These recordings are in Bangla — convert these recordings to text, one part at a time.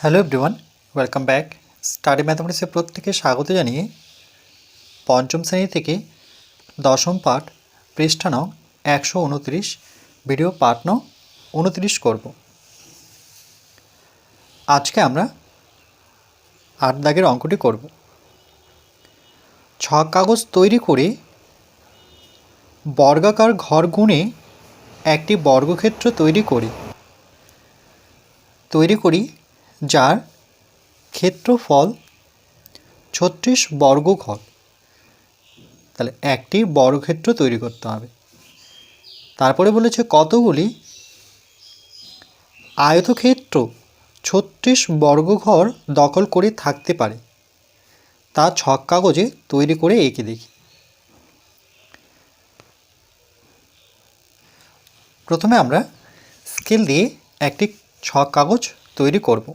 Hello everyone welcome back study ম্যাথামেটিক্সে প্রত্যেকে স্বাগত জানিয়ে পঞ্চম শ্রেণি থেকে দশম পাঠ পৃষ্ঠা নং একশো উনত্রিশ ভিডিও পাঠ নং উনত্রিশ করব। আজকে আমরা আট দাগের অঙ্কটি করব। ছক কাগজ তৈরি করে বর্গাকার ঘর গুণে একটি বর্গক্ষেত্র তৈরি করি। তৈরি করি যার ক্ষেত্রফল ছত্রিশ বর্গ ঘর তাহলে একটি বর্গক্ষেত্র তৈরি করতে হবে। তারপরে বলেছে কতগুলি আয়তক্ষেত্র ছত্রিশ বর্গঘর দখল করে থাকতে পারে, তা ছক কাগজে তৈরি করে এঁকে দেখি। প্রথমে আমরা স্কেল দিয়ে একটি ছক কাগজ তৈরি করব।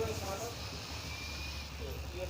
तो ये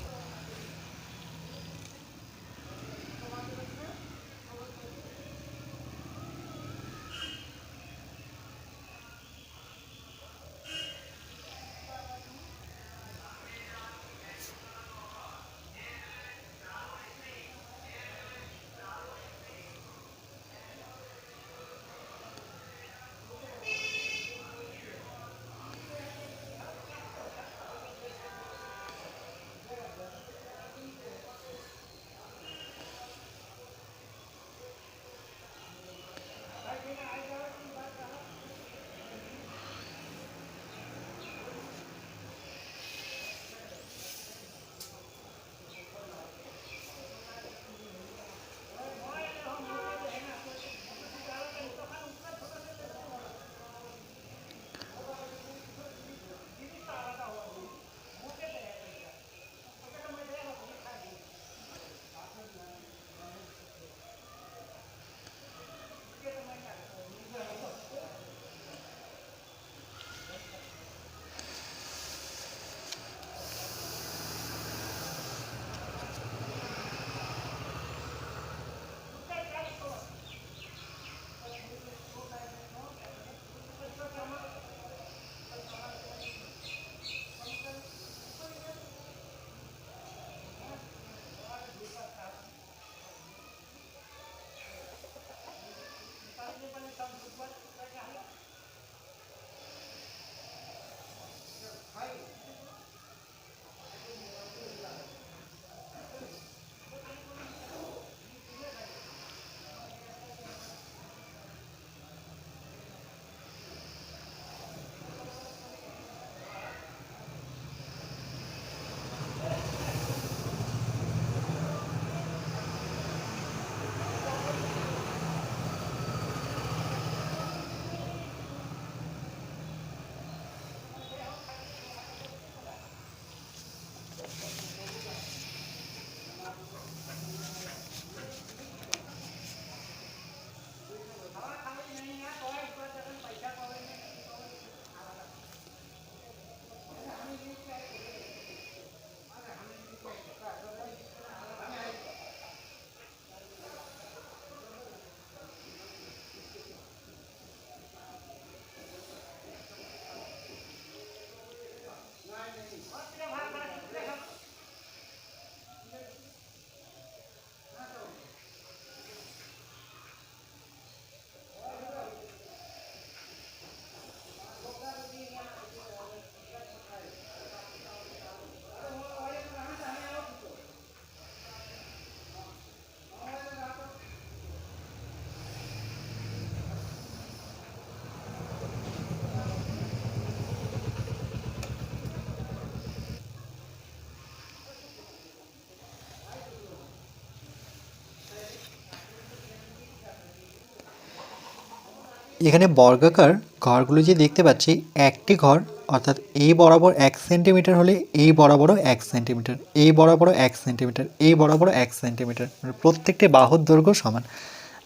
এখানে বর্গাকার ঘরগুলো যে দেখতে পাচ্ছি, একটি ঘর, অর্থাৎ এই বরাবর এক সেন্টিমিটার হলে এই বরাবরও এক সেন্টিমিটার এই বরাবরও এক সেন্টিমিটার এই বরাবরও এক সেন্টিমিটার মানে প্রত্যেকটি বাহুর দৈর্ঘ্য সমান।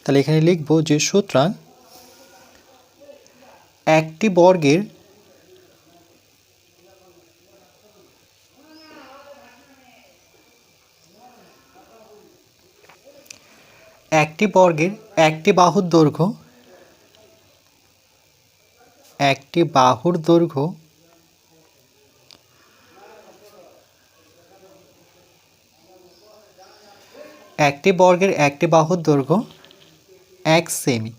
তাহলে এখানে লিখব যে সুতরাং একটি বর্গের একটি বর্গের একটি বাহুর দৈর্ঘ্য একটি বাহুর দৈর্ঘ্য একটি বর্গের একটি বাহুর দৈর্ঘ্য এক সেমি।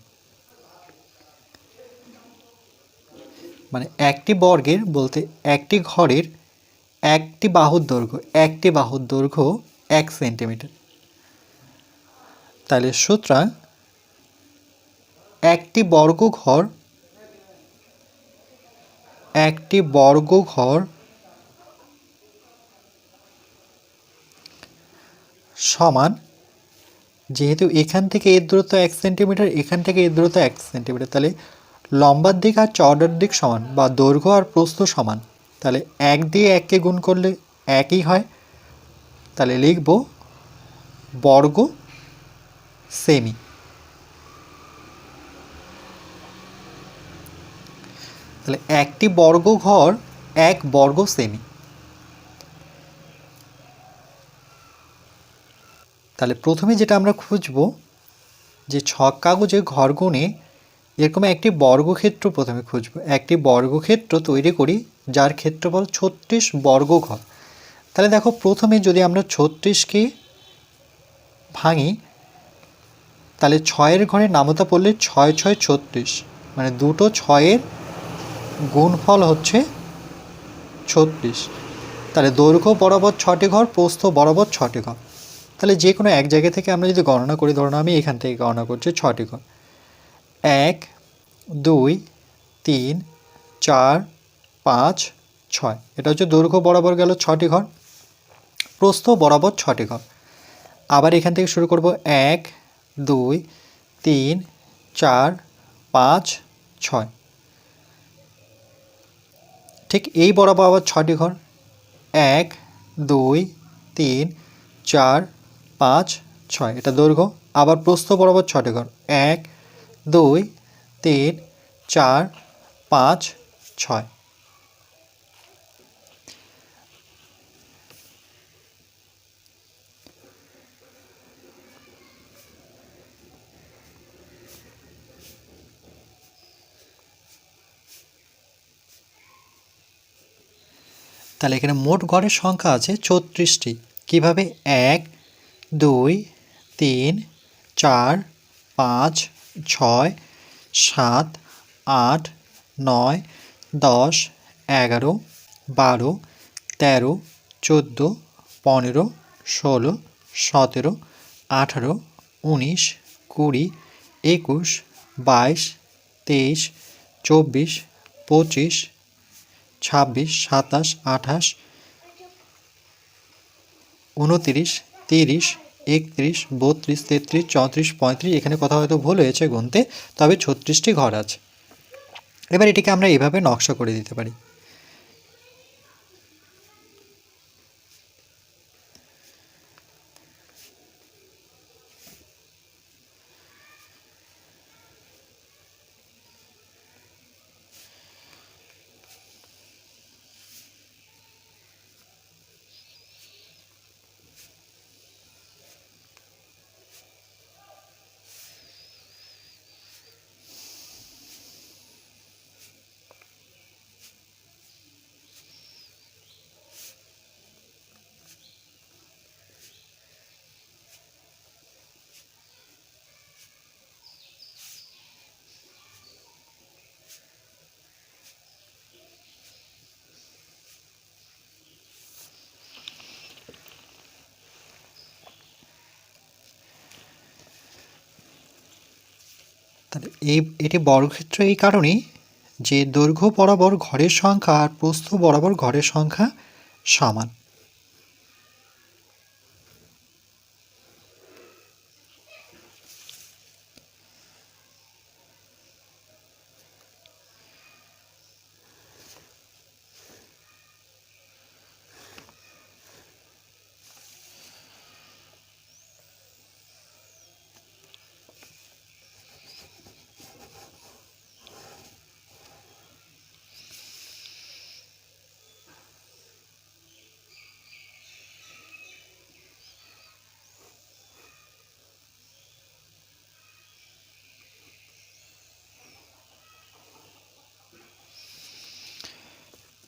মানে একটি বর্গের বলতে একটি ঘরের একটি বাহুর দৈর্ঘ্য, একটি বাহুর দৈর্ঘ্য এক সেন্টিমিটার। তাহলে সুতরাং একটি বর্গ ঘর একটি বর্গ ঘর। সমান, যেহেতু এখান থেকে এর দূরত্ব এক সেন্টিমিটার, এখান থেকে এর দূরত্ব এক সেন্টিমিটার, তাহলে লম্বার দিক আর চওড়ার দিক সমান বা দৈর্ঘ্য আর প্রস্থ সমান। তাহলে এক দিয়ে এককে গুণ করলে একই হয়। তাহলে লিখব বর্গ সেমি। তাহলে একটি বর্গ ঘর, এক বর্গ সেমি তাহলে প্রথমে যেটা আমরা খুঁজব, যে ছক কাগজে ঘর গুণে এরকম একটি বর্গক্ষেত্র প্রথমে খুঁজব। একটি বর্গক্ষেত্র তৈরি করি, যার ক্ষেত্রফল ছত্রিশ বর্গ ঘর। তাহলে দেখো প্রথমে যদি আমরা ছত্রিশকে ভাঙি, তাহলে ছয়ের ঘরে নামতা পড়লে ছয় ছয়, ছত্রিশ। মানে দুটো ছয়ের গুণফল হচ্ছে ছত্রিশ। তাহলে দৈর্ঘ্য বরাবর ছটি ঘর, প্রস্থ বরাবর ছটি ঘর। তাহলে যে কোনো এক জায়গা থেকে আমরা যদি গণনা করি, ধরুন আমি এখান থেকে গণনা করছি ছটি ঘর। এক, দুই, তিন, চার, পাঁচ, ছয়। এটা হচ্ছে দৈর্ঘ্য বরাবর গেল ছটি ঘর, প্রস্থ বরাবর ছটি ঘর। আবার এখান থেকে শুরু করব এক, দুই, তিন, চার, পাঁচ, ছয়। ঠিক এই বরাবর আবার ছটি ঘর। এক, দুই, তিন, চার, পাঁচ, ছয়। এটা দৈর্ঘ্য। আবার প্রস্থ বরাবর ছটি ঘর। এক, দুই, তিন, চার, পাঁচ, ছয়। তাহলে এখানে মোট ঘরের সংখ্যা আছে ছত্রিশটি কীভাবে? এক, দুই, তিন, চার, পাঁচ, ছয়, সাত, আট, নয়, দশ, এগারো, বারো, তেরো, চোদ্দ, পনেরো, ষোলো, সতেরো, আঠারো, উনিশ, কুড়ি, একুশ, বাইশ, তেইশ, চব্বিশ, পঁচিশ ছাব্বিশ, সাতাশ, আঠাশ, উনতিরিশ, তিরিশ, একত্রিশ, বত্রিশ, তেত্রিশ, চৌত্রিশ, পঁয়ত্রিশ, এখানে কথা হয়তো ভুল হয়েছে গুনতে, তবে ছত্রিশটি ঘর আছে। এবার এটিকে আমরা এইভাবে নকশা করে দিতে পারি। তাহলে এই, এটি বর্গক্ষেত্র এই কারণেই যে দৈর্ঘ্য বরাবর ঘরের সংখ্যা আর প্রস্থ বরাবর ঘরের সংখ্যা সমান।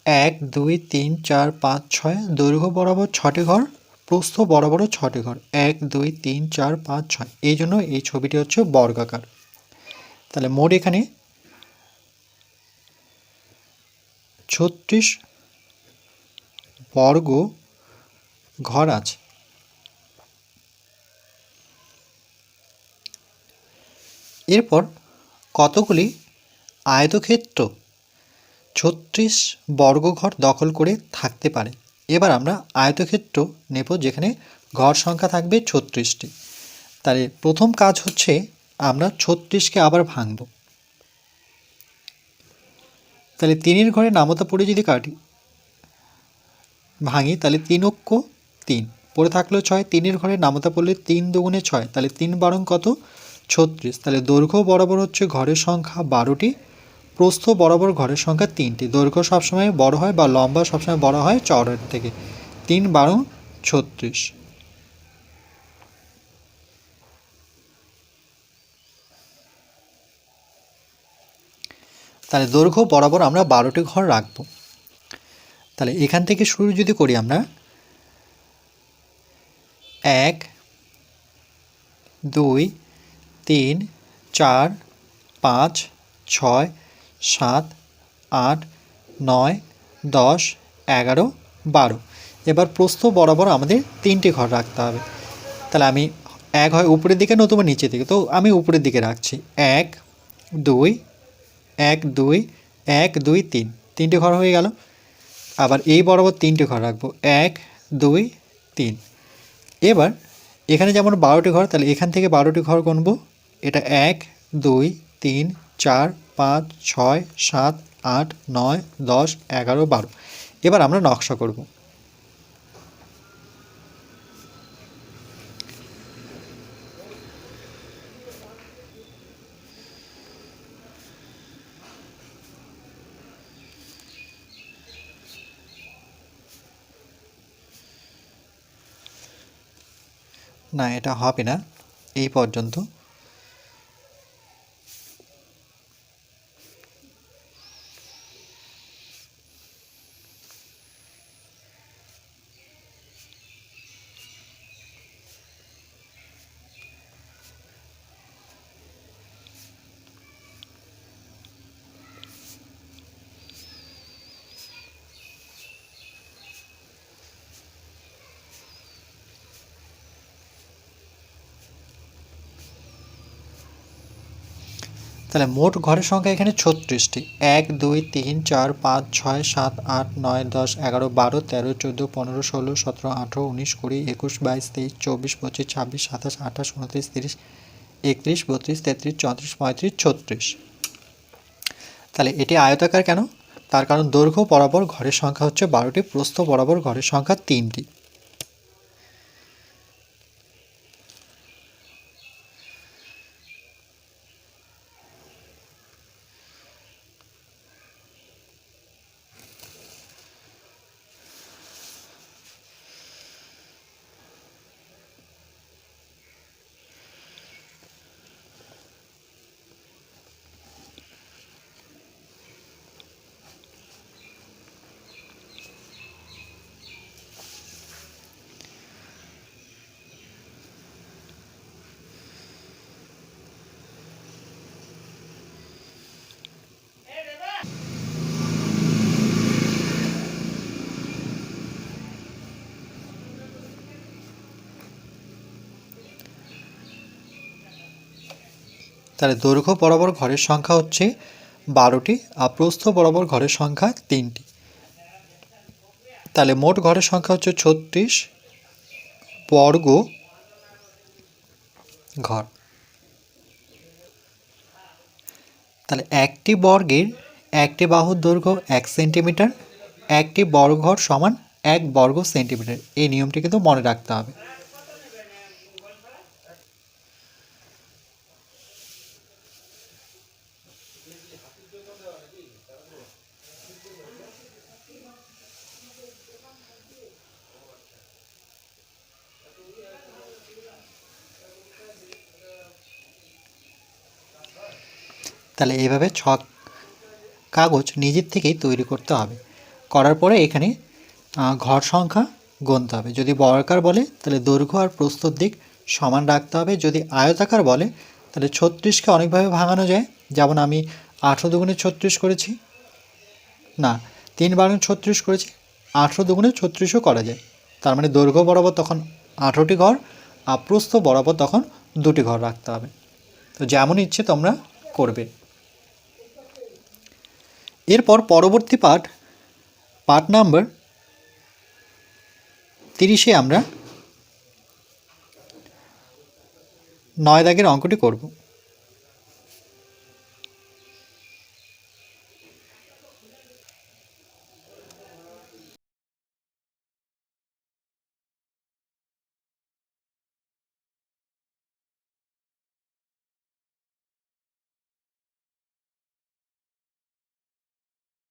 এক, দুই, তিন, চার, পাঁচ, ছয়, দৈর্ঘ্য বরাবর ছটি ঘর, প্রস্থ বরাবরও ছটি ঘর। এক, দুই, তিন, চার, পাঁচ, ছয়। এই জন্য এই ছবিটি হচ্ছে বর্গাকার। তাহলে মোট এখানে ছত্রিশ বর্গ ঘর আছে। এরপর কতগুলি আয়তক্ষেত্র ছত্রিশ বর্গঘর দখল করে থাকতে পারে। এবার আমরা আয়তক্ষেত্র নেব যেখানে ঘর সংখ্যা থাকবে ছত্রিশটি। তাহলে প্রথম কাজ হচ্ছে আমরা ছত্রিশকে আবার ভাঙব। তাহলে তিনের ঘরে নামতা পড়ে যদি কাটি, ভাঙি, তাহলে তিন অক্ষ তিন। পড়ে থাকল ছয়, তিনের ঘরে নামতা পড়লে তিন দুগুণে ছয়। তাহলে তিন বারং কত? ছত্রিশ। তাহলে দৈর্ঘ্য বরাবর হচ্ছে ঘরের সংখ্যা বারোটি। প্রস্থ বরাবর ঘরের সংখ্যা তিনটি। দৈর্ঘ্য সবসময় বড় হয় বা লম্বা সবসময় বড় হয় চওড়ার থেকে। তিন বারো ছত্রিশ। তাহলে দৈর্ঘ্য বরাবর আমরা বারোটি ঘর রাখব। তাহলে এখান থেকে শুরু যদি করি আমরা, এক, দুই, তিন, চার, পাঁচ, ছয় সাত, আট, নয়, দশ, এগারো, বারো। এবার প্রস্থ বরাবর আমাদের তিনটে ঘর রাখতে হবে। তাহলে আমি এক হয় উপরের দিকে নতুবা নিচের দিকে? তো আমি উপরের দিকে রাখছি। এক, দুই এক দুই এক, দুই, তিন। তিনটে ঘর হয়ে গেল। আবার এই বরাবর তিনটে ঘর রাখব। এক, দুই, তিন। এবার এখানে যেমন বারোটি ঘর, তাহলে এখান থেকে বারোটি ঘর গুনবো। এটা এক, দুই, তিন, চার পাঁচ, ছয়, সাত, আট, নয়, দশ, এগারো, বারো। এবার আমরা নকশা করব। না, এটা হবে না। এই পর্যন্ত। তাহলে মোট ঘরের সংখ্যা এখানে ছত্রিশটি। এক, দুই, তিন, চার, পাঁচ, ছয়, সাত, আট, নয়, দশ, এগারো, বারো, তেরো, চোদ্দ, পনেরো, ষোলো, সতেরো, আঠেরো, উনিশ, কুড়ি, একুশ, বাইশ, তেইশ, চব্বিশ, পঁচিশ, ছাব্বিশ, সাতাশ, আঠাশ, উনত্রিশ, তিরিশ, একত্রিশ, বত্রিশ, তেত্রিশ, চৌত্রিশ, পঁয়ত্রিশ, ছত্রিশ। তাহলে এটি আয়তাকার কেন? তার কারণ দৈর্ঘ্য বরাবর ঘরের সংখ্যা হচ্ছে বারোটি, প্রস্থ বরাবর ঘরের সংখ্যা তিনটি। তাহলে দৈর্ঘ্য বরাবর ঘরের সংখ্যা হচ্ছে বারোটি আর প্রস্থ বরাবর ঘরের সংখ্যা তিনটি। তাহলে মোট ঘরের সংখ্যা হচ্ছে ছত্রিশ বর্গ ঘর। তাহলে একটি বর্গের একটি বাহুর দৈর্ঘ্য এক সেন্টিমিটার, একটি বর্গঘর সমান এক বর্গ সেন্টিমিটার। এই নিয়মটি কিন্তু মনে রাখতে হবে। তাহলে এইভাবে ছক কাগজ নিজের থেকেই তৈরি করতে হবে। করার পরে এখানে ঘর সংখ্যা গুনতে হবে। যদি বর্গাকার বলে, তাহলে দৈর্ঘ্য আর প্রস্তুত দিক সমান রাখতে হবে। যদি আয়তাকার বলে, তাহলে ছত্রিশকে অনেকভাবে ভাঙানো যায়। যেমন আমি আঠেরো দুগুণে ছত্রিশ করেছি। না, তিন বারো ছত্রিশ করেছি। আঠেরো দুগুণে ছত্রিশও করা যায়। তার মানে দৈর্ঘ্য বরাবর তখন আঠেরোটি ঘর, আর প্রস্থ বরাবর তখন দুটি ঘর রাখতে হবে। তো যেমন ইচ্ছে তোমরা করবে। এরপর পরবর্তী পার্ট পার্ট নাম্বার তিরিশে আমরা নয় দাগের অঙ্কটি করব।